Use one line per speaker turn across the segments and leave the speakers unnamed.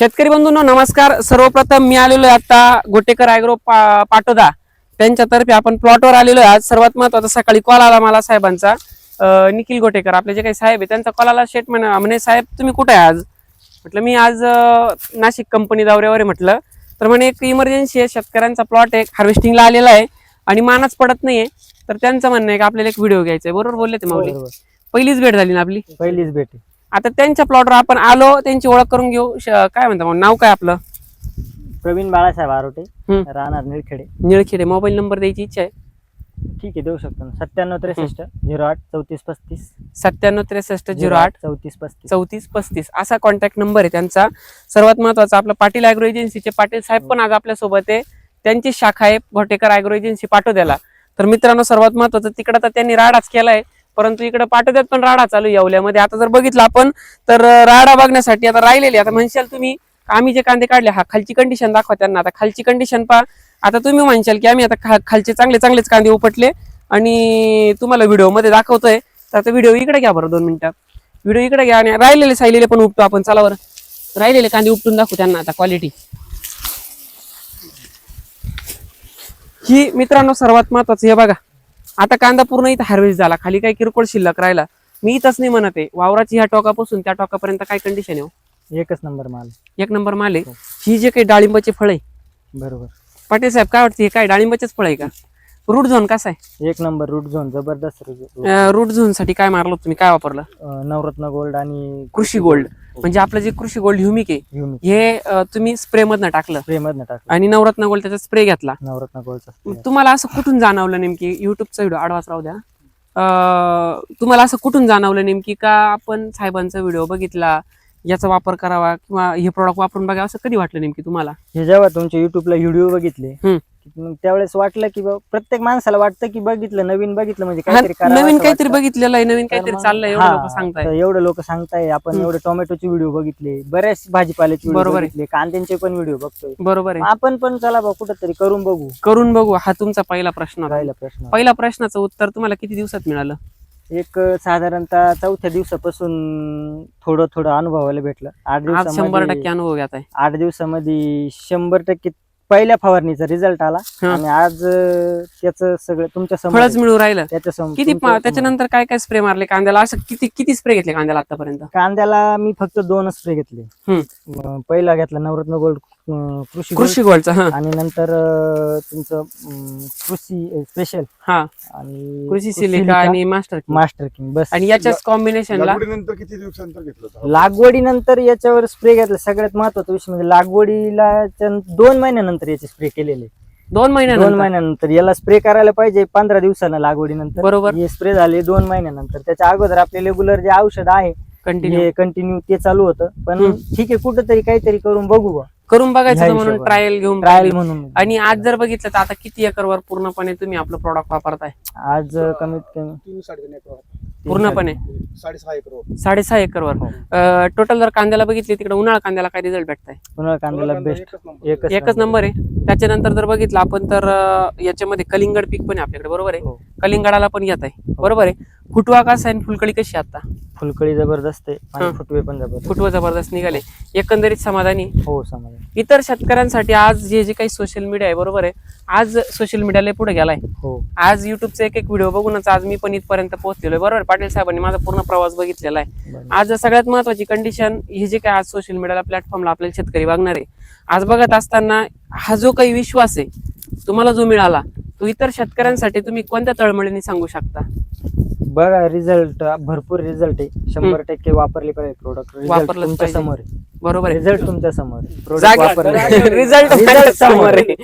शेतकरी बंधूंनो नमस्कार. सर्वप्रथम मी आलेलो आहे आता गोटेकर ॲग्रो पा पाटोदा. त्यांच्यातर्फे आपण प्लॉटवर आलेलो आहे. आज सर्वात महत्त्वाचा सकाळी कॉल आला मला साहेबांचा. निखिल गोटेकर आपले जे काही साहेब आहे त्यांचा कॉल आला. शेट म्हणे म्हणे साहेब तुम्ही कुठे आहे आज? म्हटलं मी आज नाशिक कंपनी दौऱ्यावर आहे म्हटलं. तर म्हणे एक इमर्जन्सी आहे. शेतकऱ्यांचा प्लॉट आहे. हार्वेस्टिंगला आलेला आहे आणि मानच पडत नाहीये. तर त्यांचं म्हणणं आहे की आपल्याला एक व्हिडिओ घ्यायचा आहे. बरोबर बोलले ते माऊली. पहिलीच भेट झाली ना आपली?
पहिलीच भेट.
आता त्यांच्या प्लॉटवर आपण आलो त्यांची ओळख करून घेऊ. श- काय म्हणता मग नाव काय आपलं?
प्रवीण बाळासाहेब आरोटे
हम्म.
राहणार निळखेडे.
निळखेडे मोबाईल नंबर द्यायची इच्छा आहे?
ठीक आहे देऊ शकतो ना. सत्त्याण्णव त्रेसष्ट झिरो आठ चौतीस पस्तीस.
सत्त्याण्णव त्रेसष्ट झिरो आठ
चौतीस पस्तीस.
चौतीस पस्तीस. असा कॉन्टॅक्ट नंबर आहे त्यांचा. सर्वात महत्त्वाचा आपला पाटील अॅग्रो एजन्सीचे पाटील साहेब पण आज आपल्यासोबत आहे. त्यांची शाखा आहे भोटेकर अॅग्रो एजन्सी पाटोद्याला तर मित्रांनो सर्वात महत्वाचं तिकडे तर त्यांनी राडाच केलाय. परंतु इकडे पाटोद्यात पण राडा चालू आहे येवल्यामध्ये. आता जर बघितलं आपण तर राडा बघण्यासाठी आता राहिलेली आता म्हणशाल तुम्ही आम्ही जे कांदे काढले हा खालची कंडिशन दाखवा त्यांना. आता खालची कंडिशन पहा. आता तुम्ही म्हणशाल की आम्ही आता खालचे चांगले चांगलेच कांदे उपटले. आणि तुम्हाला व्हिडिओमध्ये दाखवतोय. तर आता व्हिडिओ इकडे घ्या बरं दोन मिनटं. व्हिडिओ इकडे घ्या आणि राहिलेले सायलेले पण उपटू आपण. चला बरं. राहिलेले कांदे उपटून दाखवू त्यांना आता क्वालिटी ही मित्रांनो सर्वात महत्वाचं हे बघा. आता कांदा पूर्ण इथं हार्वेस्ट झाला. खाली काही किरकोळ शिल्लक राहिला. मी इथंच नाही म्हणत आहे. वावराची ह्या टोकापासून त्या टोकापर्यंत काय कंडिशन आहे हो?
एकच नंबर माल.
एक नंबर माल आहे. ही जे काही डाळिंबाचे फळ आहे.
बरोबर.
पाटील साहेब काय वाटतं हे काय डाळिंबाचेच फळ आहे का? रूट झोन कसा आहे?
एक नंबर रूट झोन जबरदस्त रूट
रूट झोनसाठी काय मारलं तुम्ही काय वापरलं?
अं, नवरत्न गोल्ड आणि
कृषी गोल्ड म्हणजे आपलं जे कृषी गोल्ड ह्युमिक आहे
ह्युमिक
हे अं, तुम्ही स्प्रे मधनं टाकलं.
स्प्रे मधनं टाकलं.
आणि नवरत्न गोल्ड त्याचा स्प्रे घेतला.
नवरत्न गोल्डचा spray.
तुम्हाला असं कुठून जाणवलं नेमकी? युट्यूबचा व्हिडिओ आडवाच राहू द्या. अं, तुम्हाला असं कुठून जाणवलं नेमकी का आपण साहेबांचा व्हिडिओ बघितला याचा वापर करावा किंवा हे प्रॉडक्ट वापरून बघा असं कधी वाटलं नेमकी तुम्हाला?
हे जेव्हा तुमच्या युट्यूबला व्हिडिओ बघितले
हम्म.
मग त्यावेळेस वाटलं की बा- प्रत्येक माणसाला वाटतं की बघितलं नवीन बघितलं म्हणजे
हा,
काहीतरी करावं
नवीन
असं
काहीतरी
वाटतं.
बघितलेलं आहे नवीन
तर
काहीतरी
मग-
चाललंय एवढं
हा,
लोक सांगताय
तर एवढं लोक सांगताय आपण
हम्म.
एवढे टोमॅटोचे व्हिडिओ बघितले बऱ्याच भाजीपाल्याचे व्हिडिओ
बरोबर आहे.
बघितले कांद्यांचे पण व्हिडिओ बघतोय.
बरोबर आहे.
आपण पण चला बा कुठंतरी करून बघू.
करून बघू हा तुमचा पहिला प्रश्न. होता
राहिला प्रश्न.
पहिल्या प्रश्नाचं उत्तर तुम्हाला किती दिवसात मिळालं?
एक साधारणतः चौथ्या दिवसापासून थोडं थोडं अनुभवायला भेटलं. आठ
आज शंभर टक्के अनुभव घेत आहे
आठ दिवसामध्ये शंभर टक्के पहिल्या फवारणीचा रिझल्ट आला
हा.
आणि आज त्याच सगळं तुमच्यासमोर
फळच
आहे.
मिळू राहिलं
त्याच्यासमोर
किती
तुमच्यासमोर.
त्याच्यानंतर काय काय स्प्रे मारले कांद्याला असं किती किती स्प्रे घेतले कांद्याला आतापर्यंत
कांद्याला मी फक्त दोन स्प्रे घेतले
हम्म.
अं, पहिला घेतला नवरत्न गोल्ड कृषी
कृषी गोल्डचा हा.
गोल्ड. आणि नंतर अं, तुमचं अं, कृषी स्पेशल
हा.
आणि
कृषी सिलिका आणि मास्टर
मास्टर किंग बस.
आणि याच्याच कॉम्बिनेशनला
लागवडीनंतर किती दिवसानंतर घेतलं होतं?
लागवडीनंतर याच्यावर स्प्रे घेतला. सगळ्यात महत्त्वाचा विषय म्हणजे लागवडीला च्या दोन महिन्यानंतर याचे स्प्रे केलेले.
दोन
दोन
महिन्यानंतर.
महिन्यानंतर याला स्प्रे करायला पाहिजे पंधरा दिवसानं लागवडीनंतर.
बरोबर.
हे स्प्रे झाले दोन महिन्यानंतर. त्याच्या अगोदर आपले रेग्युलर जे औषध आहे
कंटिन्यू
हे कंटिन्यू ते चालू होतं. पण
हम्म.
ठीक आहे कुठंतरी काहीतरी करून बघू बा
करून बघायचं
ह्या
होतं म्हणून
हिशोबाने.
ट्रायल घेऊन
ट्रायल. म्हणून.
आणि आज जर बघितलं तर आता किती एकरवर पूर्णपणे तुम्ही आपलं प्रॉडक्ट वापरताय?
आज कमीत कमी
तीन साडेतीन एकर
पूर्णपणे?
साडेसहा एकर होतं.
साडेसहा एकरवर.
हो.
टोटल जर कांद्याला बघितली तिकडे उन्हाळा कांद्याला काय रिझल्ट भेटताय?
पुन्हा कांद्याला
कांदा
बेस्ट
एकच नंबर.
एकच
एकच नंबर आहे. त्याच्यानंतर जर बघितलं आपण तर अं, याच्यामध्ये कलिंगड पीक पण आहे आपल्याकडे. बरोबर आहे?
हो.
कलिंगडाला पण येत आहे. बरोबर आहे? फुटवा कसा आहे आणि फुलकळी कशी आता?
फुलकळी जबरदस्त आहे.
हा.
फुटवे पण जबरदस्त.
फुटवा जबरदस्त निघाले. एकंदरीत समाधानी?
हो समज
इतर शेतकऱ्यांसाठी आज जे जे काही सोशल मीडिया आहे बरोबर आहे? आज सोशल मीडियाला पुढे गेलाय.
हो.
आज युट्यूबचा एक एक व्हिडिओ बघूनच आज मी पण इथपर्यंत पोहोचलेलो आहे. बरोबर आहे? पाटील साहेबांनी माझा पूर्ण प्रवास बघितलेला आहे. आज सगळ्यात महत्वाची कंडिशन ही जे काय आज सोशल मीडियाला प्लॅटफॉर्मला आपल्याला शेतकरी बघणार आहे. आज बघत असताना हा जो काही विश्वास आहे तुम्हाला जो मिळाला तो इतर शेतकऱ्यांसाठी तुम्ही कोणत्या तळमळीने सांगू शकता?
बघा रिझल्ट भरपूर रिझल्ट आहे. शंभर टक्के वापरले पाहिजे प्रोडक्ट रिझल्ट
वापरलंच
तुमच्या
पाहिजे.
समोर आहे.
बरोबर आहे.
रिझल्ट तुमच्यासमोर आहे. Product
जागा-
वापरले.
रिझल्ट माझ्यासमोर समोर आहे.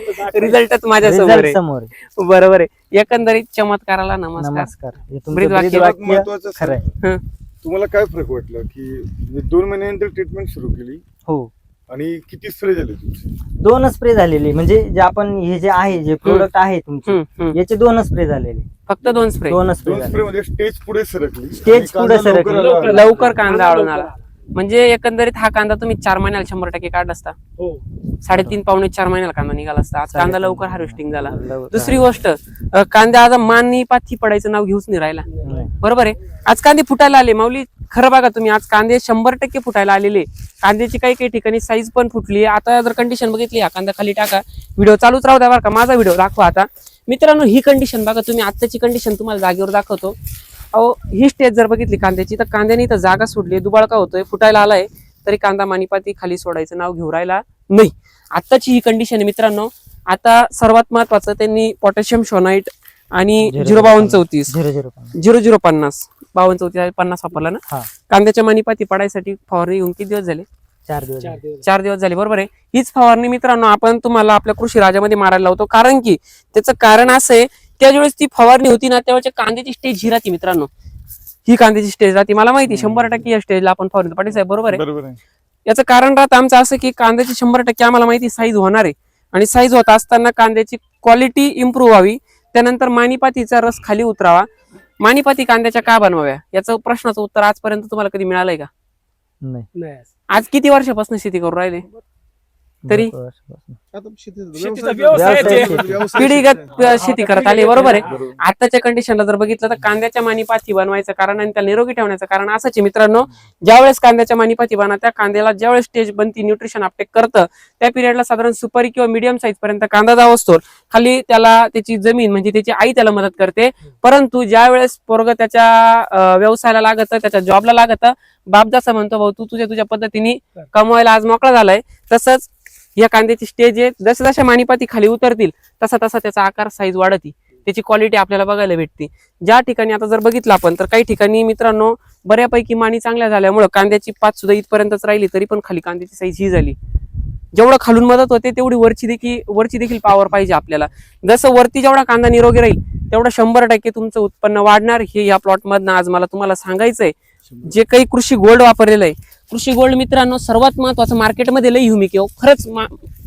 रिझल्टच माझ्यासमोर
रिझल्ट
आहे
समोर आहे.
बरोबर आहे. एकंदरीत चमत्काराला नमस्कार.
नमस्कार. हे तुमचं
ब्रीद वाक्य.
ब्रीद
सर्वात
वाक्य
महत्वाचं
खरं आहे.
हं.
तुम्हाला काय फरक वाटलं की दोन महिन्यानंतर ट्रीटमेंट सुरू केली?
हो.
आणि किती स्प्रे झाले तुमचे?
दोन स्प्रे झालेले. म्हणजे जे आपण हे जे आहे जे प्रोडक्ट आहे तुमचे
हम्म, हम्म.
याचे दोन स्प्रे झालेले.
फक्त दोन स्प्रे
दोन स्प्रे
दोन
झाले
स्प्रे मध्ये स्टेज पुढे सरकली. आणि कांदा
पुढे सरकली.
लवकर आला.
लवकर कांदा आळून आला. म्हणजे एकंदरीत हा कांदा तुम्ही चार महिन्याला शंभर टक्के काढला असता.
हो.
साडेतीन पावणे चार महिन्याला कांदा निघाला असता. आज कांदा लवकर हार्वेस्टिंग झाला. दुसरी गोष्ट कांदा आज मानी पाथी पडायचं नाव घेऊच नाही राहिला. बरोबर आहे? आज कांदे फुटायला आले. माऊली खरं बघा तुम्ही आज कांदे शंभर टक्के फुटायला आलेले. कांद्याची काही काही ठिकाणी साईज पण फुटली. आता जर कंडिशन बघितली हा कांदा खाली टाका. व्हिडिओ चालूच राहू द्या बरं का. माझा व्हिडिओ दाखवा आता. मित्रांनो ही कंडिशन बघा तुम्ही. आत्ताची कंडिशन तुम्हाला जागेवर दाखवतो. अहो ही स्टेज जर बघितली कांद्याची तर कांद्याने इथं जागा सोडली दुबाळका होतोय फुटायला आलाय तरी कांदा मानिपाती खाली सोडायचं नाव घेऊ राहिला नाही. आत्ताची ही कंडिशन आहे मित्रांनो आता सर्वात महत्वाचं त्यांनी पोटॅशियम शोनाईट आणि
झिरो
बावन्न चौतीस.
झिरो झिरो पाच.
झिरो झिरो पन्नास. बावन्न चौतीस पन्नास वापरला ना? कांद्याच्या मानिपाती पडायसाठी फवारणी येऊन किती दिवस झाले.
चार. दिवस.
चार दिवस
झाले बरोबर आहे. हीच फवारणी मित्रांनो आपण तुम्हाला आपल्या कृषी राजामध्ये मारायला लावतो कारण की त्याचं कारण असं आहे त्यावेळेस ती फवारणी होती ना त्यावेळेस कांद्याची स्टेज ही राहते मित्रांनो. ही कांद्याची स्टेज राहते. मला माहिती शंभर टक्के या स्टेजला आपण फवारणी पाटील साहेब बरोबर आहे?
बरोबर आहे.
याचं कारण राहतं आमचं असं की कांद्याची शंभर टक्के आम्हाला माहिती साईज होणार आहे. आणि साईज होत असताना कांद्याची क्वालिटी इम्प्रूव्ह व्हावी. त्यानंतर मानिपातीचा रस खाली उतरावा. मानिपाती कांद्याच्या का बनवाव्या? याचं प्रश्नाचं उत्तर आजपर्यंत तुम्हाला कधी मिळालंय का?
नाही.
आज किती वर्षापासून शेती करू राहिले? तरी?
भरपूर वर्षापासून.
आता शेतीचा
शेतीचा
व्यवसाय
व्यवसाय
आहे.
आहे.
व्यवसाय
पिढीगत
शेती
अ,
आहे.
शेती करत आली बरोबर आहे. आताच्या कंडिशनला जर बघितलं तर कांद्याच्या मानिपाती बनवायचं कारण आणि त्याला निरोगी ठेवण्याचं कारण असंच आहे मित्रांनो ज्यावेळेस कांद्याच्या मानिपाती बना त्या कांद्याला ज्यावेळेस स्टेज बनती न्यूट्रिशन अपटेक करतं त्या पिरियडला साधारण सुपारी किंवा मिडियम साईज पर्यंत कांदा जाव असतो खाली त्याला त्याची जमीन म्हणजे त्याची आई त्याला मदत करते परंतु ज्या वेळेस पोरग त्याच्या अ, व्यवसायाला लागत त्याच्या जॉबला लागत बाप जसं म्हणतो भाऊ तू तुझ्या तुझ्या पद्धतीने कमवायला आज मोकळा झालाय तसंच या कांद्याची स्टेज आहे. जसं जशा माणीपाती खाली उतरतील तसा तसा त्याचा आकार साईज वाढती. त्याची क्वालिटी आपल्याला बघायला भेटते. ज्या ठिकाणी आता जर बघितलं आपण तर काही ठिकाणी मित्रांनो बऱ्यापैकी माणी चांगल्या झाल्यामुळं कांद्याची पात सुद्धा इथपर्यंतच राहिली तरी पण खाली कांद्याची साईज ही झाली. जेवढं खालून मदत होते तेवढी वरची देखील वरची देखील पॉवर पाहिजे आपल्याला. जसं वरती जेवढा कांदा निरोगी राहील तेवढं शंभर टक्के तुमचं उत्पन्न वाढणार. हे या प्लॉटमधनं आज मला तुम्हाला सांगायचंय. जे काही कृषी गोल्ड वापरलेलं आहे कृषी गोल्ड मित्रांनो सर्वात महत्वाचं मार्केटमध्ये लई ह्युमिक आहे हो. खरंच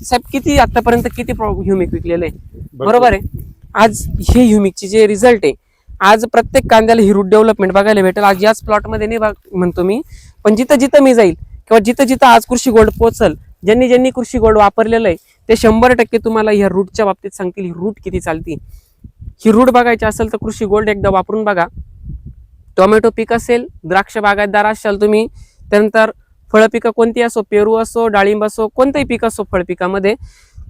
साहेब किती आतापर्यंत किती ह्युमिक विकलेलं आहे? बरोबर आहे? आज हे ह्युमिकचे जे रिझल्ट आहे आज प्रत्येक कांद्याला ही रूट डेव्हलपमेंट बघायला भेटेल. आज याच प्लॉटमध्ये नाही बघ- म्हणतो मी पण जिथं जिथं मी जाईल किंवा जिथं जिथं आज कृषी गोल्ड पोहोचल ज्यांनी ज्यांनी कृषी गोल्ड वापरलेलं आहे ते शंभर टक्के तुम्हाला ह्या रूटच्या बाबतीत सांगतील ही रूट किती चालती. ही रूट बघायची असेल तर कृषी गोल्ड एकदा वापरून बघा. टोमॅटो पीक असेल द्राक्ष बागायतदार असाल तुम्ही त्यानंतर फळपिकं कोणती असो पेरू असो डाळिंब असो कोणतंही पीक असो फळपिकामध्ये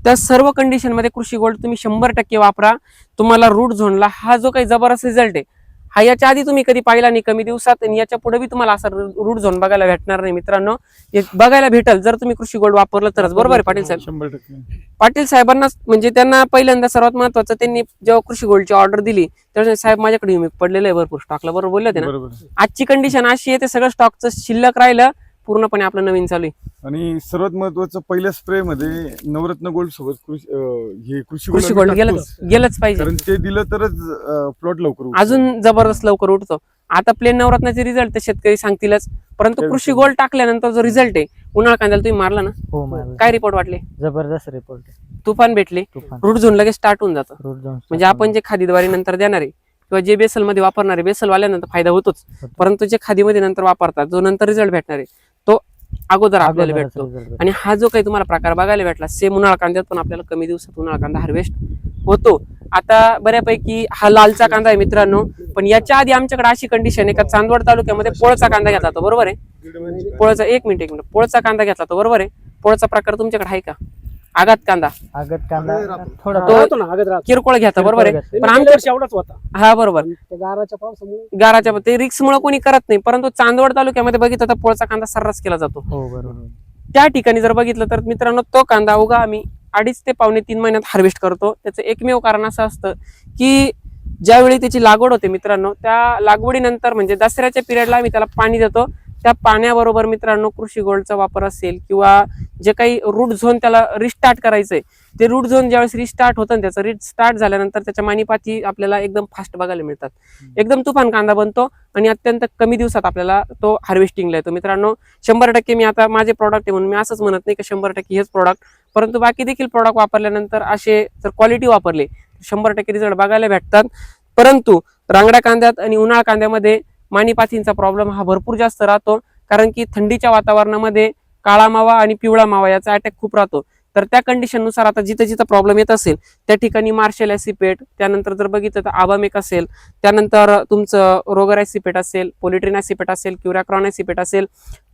त्या सर्व कंडिशनमध्ये कृषी गोल्ड तुम्ही शंभर टक्के वापरा. तुम्हाला रूट झोनला हा जो काही जबरदस्त रिझल्ट आहे हा याच्या आधी तुम्ही कधी पाहिला नाही कमी दिवसात आणि याच्यापुढे बी तुम्हाला असा रूट झोन बघायला भेटणार नाही मित्रांनो. बघायला भेटल जर तुम्ही कृषी गोल्ड वापरलं तरच. बरोबर आहे पाटील साहेब?
शंभर टक्के.
पाटील साहेबांना म्हणजे त्यांना पहिल्यांदा सर्वात महत्वाचं त्यांनी जेव्हा कृषी गोल्डची ऑर्डर दिली तेव्हा साहेब माझ्याकडे युमिक पडलेलं आहे भरपूर स्टॉकला बरोबर बोलले होते ना?
बरोबर.
आजची कंडिशन अशी आहे ते सगळं स्टॉकचं शिल्लक राहिलं पूर्णपणे आपलं नवीन चालू आहे.
आणि सर्वात महत्वाचं पहिल्या स्प्रे मध्ये नवरत्न गोल्ड सोबत कृषी अं, हे कृषी
कृषी
गोल्ड
गेलंच
टाकतोच.
गेलंच पाहिजे.
कारण ते दिलं तरच प्लॉट लवकर.
अजून जबरदस्त लवकर उठतो. आता प्लेन नवरत्नाचे रिझल्ट ते शेतकरी सांगतीलच. परंतु कृषी. गोल्ड टाकल्यानंतर जो रिझल्ट आहे उन्हाळा कांद्याला तुम्ही मारला ना?
हो मारलं.
काय रिपोर्ट वाटले?
जबरदस्त रिपोर्ट
तुफान भेटले.
तुफान.
रूट झोन लगेच स्टार्ट होऊन जातं.
रूट जाऊन
म्हणजे आपण जे खादीद्वारे नंतर देणार आहे किंवा जे बेसलमध्ये वापरणार आहे बेसल वाल्यानंतर फायदा होतोच.
होतो.
परंतु जे खादीमध्ये नंतर वापरतात जो नंतर रिझल्ट भेटणार आहे अगोदर आपल्याला भेटतो. आणि हा जो काही तुम्हाला प्रकार बघायला भेटला सेम उन्हाळा कांद्यात पण आपल्याला कमी दिवसात उन्हाळा कांदा हार्वेस्ट होतो. आता बऱ्यापैकी हा लालचा कांदा आहे मित्रांनो पण याच्या आधी आमच्याकडे अशी कंडिशन आहे का चांदवड तालुक्यामध्ये पोळचा कांदा घेतला तो बरोबर आहे? पोळचा एक मिनिट एक मिनिट. पोळचा कांदा घेतला तो बरोबर आहे? पोळचा प्रकार तुमच्याकडे आहे का? आगात कांदा.
आगत कांदा. थोडा
तो-
राहतो ना आगत राहतो.
किरकोळ घेता बरोबर आहे? पण
पण
आमच्या
आमच्या एवढाच होता.
हा बरोबर.
त्या गाराच्या पावसामुळे.
गाराच्या ते रिक्स मुळे कोणी करत नाही परंतु चांदवड तालुक्यामध्ये बघितलं तर पोळचा कांदा सर्रास केला जातो.
हो बरोबर.
त्या ठिकाणी जर बघितलं तर मित्रांनो तो कांदा उगा आम्ही अडीच ते पावणे तीन महिन्यात हार्वेस्ट करतो. त्याचं एकमेव कारण असं असतं की ज्यावेळी त्याची लागवड होते मित्रांनो त्या लागवडीनंतर म्हणजे दसऱ्याच्या पिरियडला आम्ही त्याला पाणी देतो. त्या पाण्याबरोबर मित्रांनो कृषी गोल्डचा वापर असेल किंवा जे काही रूट झोन त्याला रिस्टार्ट करायचंय ते रूट झोन ज्यावेळेस रिस्टार्ट होतं त्याचं रिस्टार्ट झाल्यानंतर त्याच्या मानीपाती आपल्याला एकदम फास्ट बघायला मिळतात. एकदम तुफान कांदा बनतो आणि अत्यंत कमी दिवसात आपल्याला तो हार्वेस्टिंगला येतो. मित्रांनो शंभर टक्के मी आता माझे प्रॉडक्ट आहे म्हणून मी असंच म्हणत नाही की शंभर टक्के हेच प्रॉडक्ट परंतु बाकी देखील प्रॉडक्ट वापरल्यानंतर असे जर क्वालिटी वापरले शंभर टक्के रिझल्ट बघायला भेटतात. परंतु रांगड्या कांद्यात आणि उन्हाळा कांद्यामध्ये मानीपाथींचा प्रॉब्लेम हा भरपूर जास्त राहतो कारण की थंडीच्या वातावरणामध्ये काळा मावा आणि पिवळा मावा याचा अटॅक खूप राहतो. तर त्या कंडिशननुसार आता जिथं जिथं प्रॉब्लेम येत असेल त्या ठिकाणी मार्शल ॲसिपेट त्यानंतर जर बघितलं तर आबामेक असेल त्यानंतर तुमचं रोगर ॲसिपेट असेल पोलिट्रिन ॲसिपेट असेल क्युराक्रॉन ॲसिपेट असेल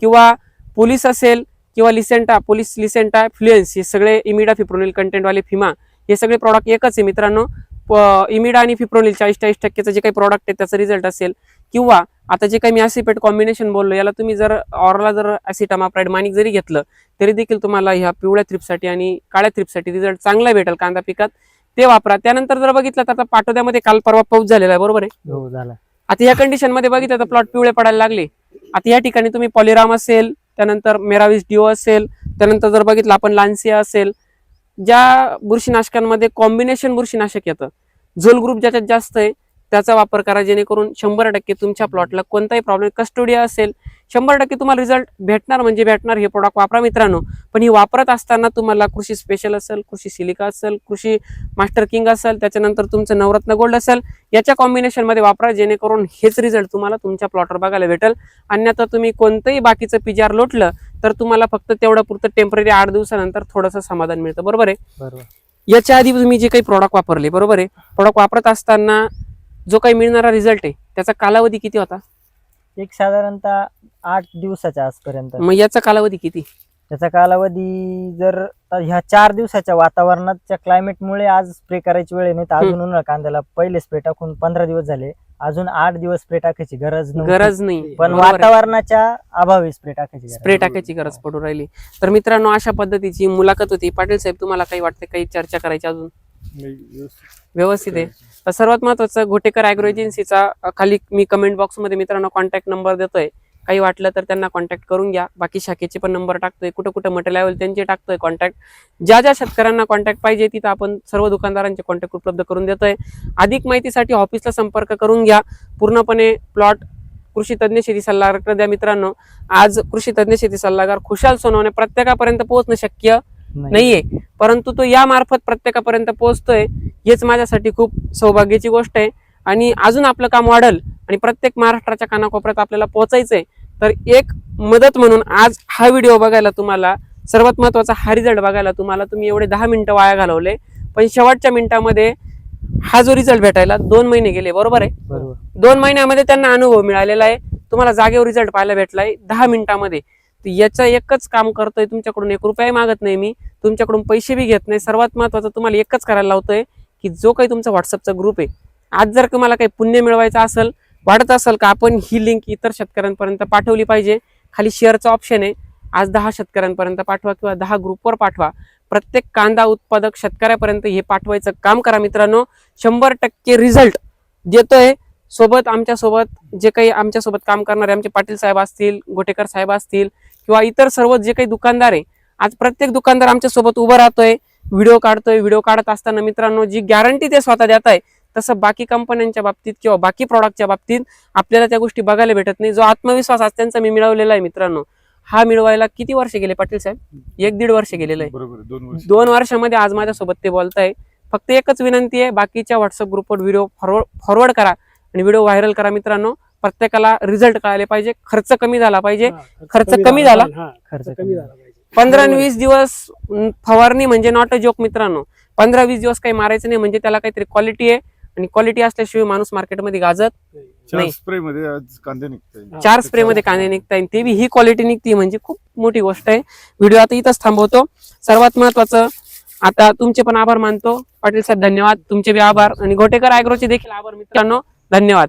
किंवा पोलीस असेल किंवा लिसेंटा पोलीस लिसेंटा फ्लुएन्स हे सगळे इमिडा फिप्रोनिल कंटेंटवाले फिमा हे सगळे प्रॉडक्ट एकच आहे मित्रांनो. प- इमिडा आणि फिप्रोनिल चाळीस चाळीस टक्केचं जे काही प्रॉडक्ट आहे त्याचा रिझल्ट असेल किंवा आता जे काही मी ॲसिपेट कॉम्बिनेशन बोललो याला तुम्ही जर ऑरला जर ॲसिटामाप्राईड मानिक जरी घेतलं तरी देखील तुम्हाला ह्या पिवळ्या थ्रिपसाठी आणि काळ्या थ्रिपसाठी रिझल्ट चांगला भेटेल कांदा पिकात. ते वापरा. त्यानंतर जर बघितलं तर आता पाटोद्यामध्ये काल परवा पाऊस झालेला आहे बरोबर आहे?
हो झाला.
आता या कंडिशनमध्ये बघितलं तर प्लॉट पिवळे पडायला लागले. आता या ठिकाणी तुम्ही पॉलिराम असेल त्यानंतर मेराविस डिओ असेल त्यानंतर जर बघितलं आपण लान्सिया असेल ज्या बुरशीनाशकांमध्ये कॉम्बिनेशन बुरशीनाशक येतं. झोल ग्रुप ज्याच्यात जास्त आहे त्याचा वापर करा जेणेकरून शंभर टक्के तुमच्या प्लॉटला कोणताही प्रॉब्लेम कस्टोडिया असेल शंभर टक्के तुम्हाला रिझल्ट भेटणार म्हणजे भेटणार हे प्रोडक्ट वापरा मित्रांनो. पण ही वापरत असताना तुम्हाला कृषी स्पेशल असेल कृषी सिलिका असेल कृषी मास्टर किंग असेल त्याच्यानंतर तुमचं नवरत्न गोल्ड असेल याच्या कॉम्बिनेशनमध्ये वापरा जेणेकरून हेच रिझल्ट तुम्हाला तुमच्या प्लॉटवर बघायला भेटेल. अन्यथा तुम्ही कोणतंही बाकीचं पिजार लोटलं तर तुम्हाला फक्त तेवढं पुरतं टेंपररी आठ दिवसानंतर थोडंसं समाधान मिळतं. बरोबर आहे? याच्या आधी तुम्ही जे काही प्रॉडक्ट वापरले बरोबर आहे? प्रॉडक्ट वापरत असताना जो काही मिळणारा रिझल्ट आहे त्याचा कालावधी किती होता?
एक साधारणतः आठ दिवसाच्या आजपर्यंत.
मग याचा कालावधी किती?
त्याचा कालावधी जर आता ह्या चार दिवसाच्या वातावरणाच्या क्लायमेटमुळे आज स्प्रे करायची वेळ नाही तर अजून उन्हाळा कांद्याला पहिले स्प्रे टाकून पंधरा दिवस झाले. अजून आठ दिवस स्प्रे टाकायची गरज नव्हती.
गरज नाही.
पण
बरोबर आहे.
वातावरणाच्या अभावी स्प्रे टाकायची गरज
स्प्रे टाकायची गरज पडू राहिली. तर मित्रांनो अशा पद्धतीची मुलाखत होती. पाटील साहेब तुम्हाला काही वाटतं? काही चर्चा करायची अजून? व्यवस्थित आहे. तर सर्वात महत्वाचं घोटेकर अॅग्रो एजन्सीचा खाली मी कमेंट बॉक्समध्ये मित्रांनो कॉन्टॅक्ट नंबर देतोय. काही वाटलं तर त्यांना कॉन्टॅक्ट करून घ्या. बाकी शाखेचे पण नंबर टाकतोय. कुठं कुठं मटेरियल त्यांचे टाकतोय कॉन्टॅक्ट ज्या ज्या शेतकऱ्यांना कॉन्टॅक्ट पाहिजे तिथं आपण सर्व दुकानदारांचे कॉन्टॅक्ट उपलब्ध करून देतोय. अधिक माहितीसाठी ऑफिसला संपर्क करून घ्या. पूर्णपणे प्लॉट कृषी तज्ज्ञ शेती सल्लागार द्या मित्रांनो. आज कृषी तज्ज्ञ शेती सल्लागार खुशाल सोनवणे प्रत्येकापर्यंत पोहोचणं शक्य. नाहीये. परंतु तो या मार्फत प्रत्येकापर्यंत पोहोचतोय हेच माझ्यासाठी खूप सौभाग्याची गोष्ट आहे. आणि अजून आपलं काम वाढल आणि प्रत्येक महाराष्ट्राच्या कानाकोपऱ्यात आपल्याला पोहोचायचंय तर एक मदत म्हणून आज हा व्हिडिओ बघायला तुम्हाला सर्वात महत्त्वाचा हा रिझल्ट बघायला तुम्हाला तुम्ही एवढे दहा मिनिटं वाया घालवले. पण शेवटच्या मिनिटामध्ये हा जो रिझल्ट भेटायला दोन महिने गेले बरोबर आहे?
बरोबर.
दोन महिन्यामध्ये त्यांना अनुभव मिळालेला आहे. तुम्हाला जागेवर रिझल्ट पाहायला भेटलाय दहा मिनिटामध्ये. तर याचं एकच काम करतोय तुमच्याकडून. एक रुपयाही मागत नाही मी. तुमच्याकडून पैसे बी घेत नाही. सर्वात महत्वाचं तुम्हाला एकच करायला लावतोय की जो काही तुमचा व्हॉट्सअपचा ग्रुप आहे आज जर तुम्हाला काही पुण्य मिळवायचं असेल वाटत असेल का आपण ही लिंक इतर शेतकऱ्यांपर्यंत पाठवली पाहिजे. खाली शेअरचा ऑप्शन आहे. आज दहा शेतकऱ्यांपर्यंत पाठवा किंवा दहा ग्रुपवर पाठवा. प्रत्येक कांदा उत्पादक शेतकऱ्यापर्यंत हे पाठवायचं काम करा मित्रांनो. शंभर टक्के रिझल्ट देतोय. सोबत आमच्यासोबत जे काही आमच्यासोबत काम करणारे आमचे पाटील साहेब असतील गोटेकर साहेब असतील किंवा इतर सर्व जे काही दुकानदार आहे आज प्रत्येक दुकानदार आमच्यासोबत उभं राहतोय व्हिडिओ काढतोय व्हिडिओ काढत असताना मित्रांनो जी गॅरंटी ते स्वतः देत आहे तसं बाकी कंपन्यांच्या बाबतीत किंवा बाकी प्रॉडक्टच्या बाबतीत आपल्याला त्या गोष्टी बघायला भेटत नाही. जो आत्मविश्वास आज त्यांचा मी मिळवलेला आहे मित्रांनो हा मिळवायला किती वर्ष गेले पाटील साहेब? एक दीड वर्ष गेलेलं आहे.
दोन वर्ष.
दोन वर्षामध्ये आज माझ्यासोबत ते बोलताय. फक्त एकच विनंती आहे बाकीच्या व्हॉट्सअप ग्रुपवर व्हिडिओ फॉरवर्ड फॉरवर्ड करा आणि व्हिडिओ व्हायरल करा मित्रांनो. प्रत्येकाला रिझल्ट कळाले पाहिजे खर्च कमी झाला पाहिजे खर्च कमी झाला?
हा,
खर्च
कमी झाला पाहिजे.
पंधरा आणि वीस दिवस फवारणी म्हणजे नॉट अ जोक मित्रांनो. पंधरा वीस दिवस काही मारायचं नाही म्हणजे त्याला काहीतरी क्वालिटी आहे आणि क्वालिटी असल्याशिवाय माणूस मार्केटमध्ये गाजत
चार
नाही.
स्प्रे मध्ये कांदे निघताय
हा.
चार स्प्रे मध्ये कांदे निघताय ते बी ही क्वालिटी निघती म्हणजे खूप मोठी गोष्ट आहे. व्हिडिओ आता इथंच थांबवतो. सर्वात महत्वाचं आता तुमचे पण आभार मानतो. पाटील साहेब धन्यवाद. तुमचे बी आभार. आणि घोटेकर अॅग्रोचे देखील आभार मित्रांनो. धन्यवाद.